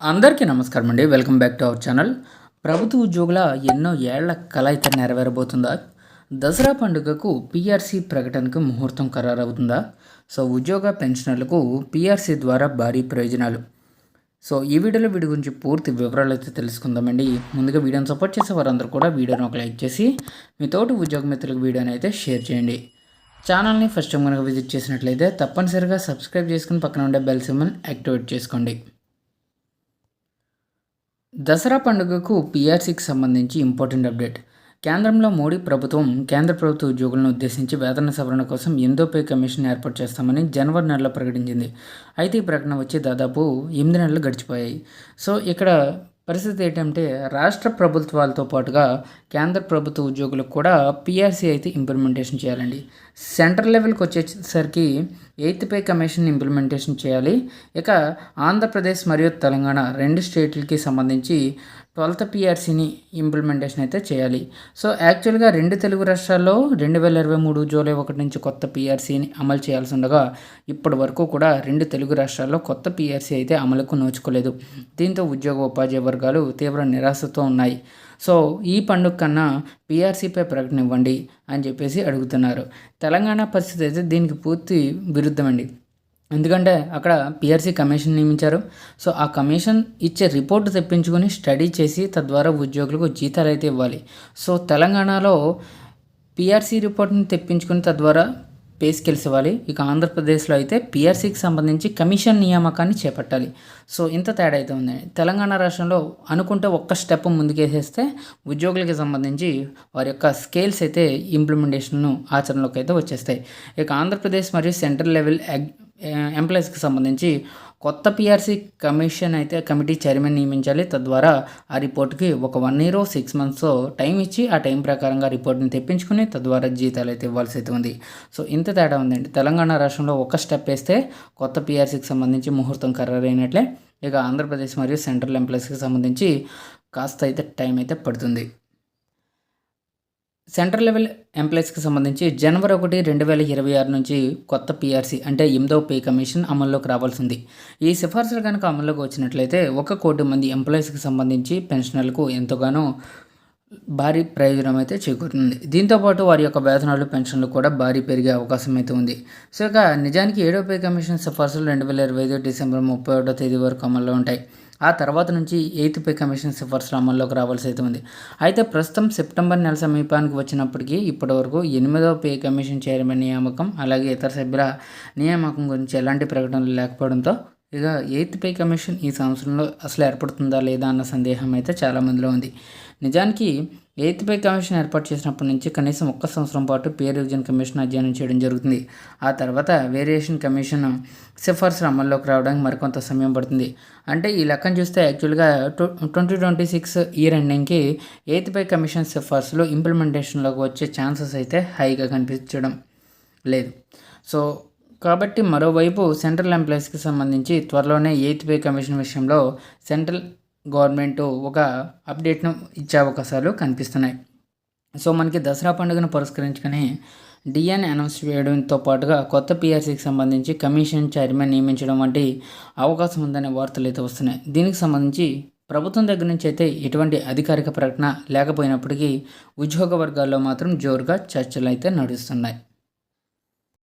అందరికీ నమస్కారం అండి. Welcome back to our channel. ప్రభుత్వ ఉద్యోగుల ఎన్నో ఏళ్ళ కళ అయితే నెరవేరబోతుందా? దసరా పండుగకు పీఆర్సీ ప్రకటనకు ముహూర్తం ఖరారవుతుందా? సో ఉద్యోగ పెన్షనర్లకు పీఆర్సీ ద్వారా భారీ ప్రయోజనాలు. సో ఈ వీడియోలో వీడి గురించి పూర్తి వివరాలు అయితే తెలుసుకుందామండి. ముందుగా వీడియోని సపోర్ట్ చేసే వారందరూ కూడా వీడియోని ఒక లైక్ చేసి మీ తోటి ఉద్యోగ మిత్రులకు వీడియోని అయితే షేర్ చేయండి. ఛానల్ని ఫస్ట్ టైం కనుక విజిట్ చేసినట్లయితే తప్పనిసరిగా సబ్స్క్రైబ్ చేసుకుని పక్కన ఉండే బెల్ సిమ్మని యాక్టివేట్ చేసుకోండి. దసరా పండుగకు పీఆర్సీకి సంబంధించి ఇంపార్టెంట్ అప్డేట్. కేంద్రంలో మోడీ ప్రభుత్వం కేంద్ర ప్రభుత్వ ఉద్యోగులను ఉద్దేశించి వేతన సవరణ కోసం ఎందో పే కమిషన్ ఏర్పాటు చేస్తామని జనవరి నెలలో ప్రకటించింది. అయితే ఈ ప్రకటన వచ్చి దాదాపు ఎనిమిది నెలలు గడిచిపోయాయి. సో ఇక్కడ పరిస్థితి ఏంటంటే రాష్ట్ర ప్రభుత్వాలతో పాటుగా కేంద్ర ప్రభుత్వ ఉద్యోగులకు కూడా పిఆర్సీ అయితే ఇంప్లిమెంటేషన్ చేయాలండి. సెంట్రల్ లెవెల్కి వచ్చేసరికి ఎయిత్ పే కమిషన్ ఇంప్లిమెంటేషన్ చేయాలి. ఇక ఆంధ్రప్రదేశ్ మరియు తెలంగాణ రెండు స్టేట్లకి సంబంధించి ట్వెల్త్ పిఆర్సీని ఇంప్లిమెంటేషన్ అయితే చేయాలి. సో యాక్చువల్గా రెండు తెలుగు రాష్ట్రాల్లో రెండు వేల ఇరవై మూడు జూలై ఒకటి నుంచి కొత్త పిఆర్సీని అమలు చేయాల్సి ఉండగా ఇప్పటి వరకు కూడా రెండు తెలుగు రాష్ట్రాల్లో కొత్త పిఆర్సీ అయితే అమలుకు నోచుకోలేదు. దీంతో ఉద్యోగ ఉపాధ్యాయ వర్గాలు తీవ్ర నిరాశతో ఉన్నాయి. సో ఈ పండుగ కన్నా పీఆర్సీపై ప్రకటన ఇవ్వండి అని చెప్పేసి అడుగుతున్నారు. తెలంగాణ పరిస్థితి అయితే దీనికి పూర్తి విరుద్ధమండి. ఎందుకంటే అక్కడ పిఆర్సీ కమిషన్ నియమించారు. సో ఆ కమిషన్ ఇచ్చే రిపోర్ట్ తెప్పించుకొని స్టడీ చేసి తద్వారా ఉద్యోగులకు జీతాలు అయితే ఇవ్వాలి. సో తెలంగాణలో పిఆర్సీ రిపోర్ట్ని తెప్పించుకొని తద్వారా పే స్కిల్స్ ఇవ్వాలి. ఇక ఆంధ్రప్రదేశ్లో అయితే పిఆర్సీకి సంబంధించి కమిషన్ నియామకాన్ని చేపట్టాలి. సో ఇంత తేడా అయితే ఉంది. తెలంగాణ రాష్ట్రంలో అనుకుంటే ఒక్క స్టెప్ ముందుకేసేస్తే ఉద్యోగులకి సంబంధించి వారి యొక్క స్కేల్స్ అయితే ఇంప్లిమెంటేషన్ను ఆచరణలోకి అయితే వచ్చేస్తాయి. ఇక ఆంధ్రప్రదేశ్ మరియు సెంట్రల్ లెవెల్ ఎంప్లాయీస్కి సంబంధించి కొత్త పిఆర్సీ కమిషన్ అయితే కమిటీ చైర్మన్ నియమించాలి. తద్వారా ఆ రిపోర్ట్కి ఒక one year six months time ఇచ్చి ఆ టైం ప్రకారంగా రిపోర్ట్ని తెప్పించుకుని తద్వారా జీతాలు అయితే ఇవ్వాల్సి అయితే ఉంది. సో ఇంత తేడా ఉందండి. తెలంగాణ రాష్ట్రంలో ఒక స్టెప్ వేస్తే కొత్త పిఆర్సీకి సంబంధించి ముహూర్తం ఖరారైనట్లే. ఇక ఆంధ్రప్రదేశ్ మరియు సెంట్రల్ ఎంప్లాయీస్కి సంబంధించి కాస్త అయితే టైం అయితే పడుతుంది. సెంట్రల్ లెవెల్ ఎంప్లాయీస్కి సంబంధించి జనవరి ఒకటి రెండు వేల ఇరవై ఆరు నుంచి కొత్త పీఆర్సీ అంటే ఎనిమిదవ పే కమిషన్ అమల్లోకి రావాల్సి ఉంది ఈ సిఫార్సులు కనుక అమల్లోకి వచ్చినట్లయితే ఒక కోటి మంది ఎంప్లాయీస్కి సంబంధించి పెన్షనర్లకు ఎంతగానో భారీ ప్రయోజనం అయితే చేకూరుతుంది. దీంతోపాటు వారి యొక్క వేతనాలు పెన్షన్లు కూడా భారీ పెరిగే అవకాశం అయితే ఉంది. సో ఇక నిజానికి ఏడో పే కమిషన్ సిఫార్సులు రెండు వేల ఇరవై ఐదు డిసెంబర్ ముప్పై ఒకటో తేదీ వరకు అమల్లో ఉంటాయి. ఆ తర్వాత నుంచి ఎయిత్ పే కమిషన్ సిఫార్సులు అమల్లోకి రావాల్సి అయితే ఉంది. అయితే ప్రస్తుతం సెప్టెంబర్ నెల సమీపానికి వచ్చినప్పటికీ ఇప్పటివరకు ఎనిమిదవ పే కమిషన్ చైర్మన్ నియామకం అలాగే ఇతర సభ్యుల నియామకం గురించి ఎలాంటి ప్రకటనలు లేకపోవడంతో ఇక ఎయిత్ పే కమిషన్ ఈ సంవత్సరంలో అసలు ఏర్పడుతుందా లేదా అన్న సందేహం అయితే చాలామందిలో ఉంది. నిజానికి ఎయిత్ పే కమిషన్ ఏర్పాటు చేసినప్పటి నుంచి కనీసం ఒక్క సంవత్సరం పాటు పే రివిజన్ కమిషన్ అధ్యయనం చేయడం జరుగుతుంది. ఆ తర్వాత వేరియేషన్ కమిషన్ సిఫార్సులు అమల్లోకి రావడానికి మరికొంత సమయం పడుతుంది. అంటే ఈ లెక్కను చూస్తే యాక్చువల్గా ట్వంటీ ట్వంటీ సిక్స్ ఇయర్ ఎండింగ్కి ఎయిత్ పే కమిషన్ సిఫార్సులు ఇంప్లిమెంటేషన్లోకి వచ్చే ఛాన్సెస్ అయితే హైగా కనిపించడం లేదు. సో కాబట్టి మరోవైపు సెంట్రల్ ఎంప్లాయీస్కి సంబంధించి త్వరలోనే ఎయిత్ పే కమిషన్ విషయంలో సెంట్రల్ గవర్నమెంట్ ఒక అప్డేట్ను ఇచ్చే అవకాశాలు కనిపిస్తున్నాయి. సో మనకి దసరా పండుగను పురస్కరించుకొని డిఎన్ అనౌన్స్ చేయడంతో పాటుగా కొత్త పిఆర్సీకి సంబంధించి కమిషన్ చైర్మన్ నియమించడం వంటి అవకాశం ఉందనే వార్తలు అయితే వస్తున్నాయి. దీనికి సంబంధించి ప్రభుత్వం దగ్గర నుంచి అయితే ఎటువంటి అధికారిక ప్రకటన లేకపోయినప్పటికీ ఉద్యోగ వర్గాల్లో మాత్రం జోరుగా చర్చలు అయితే నడుస్తున్నాయి.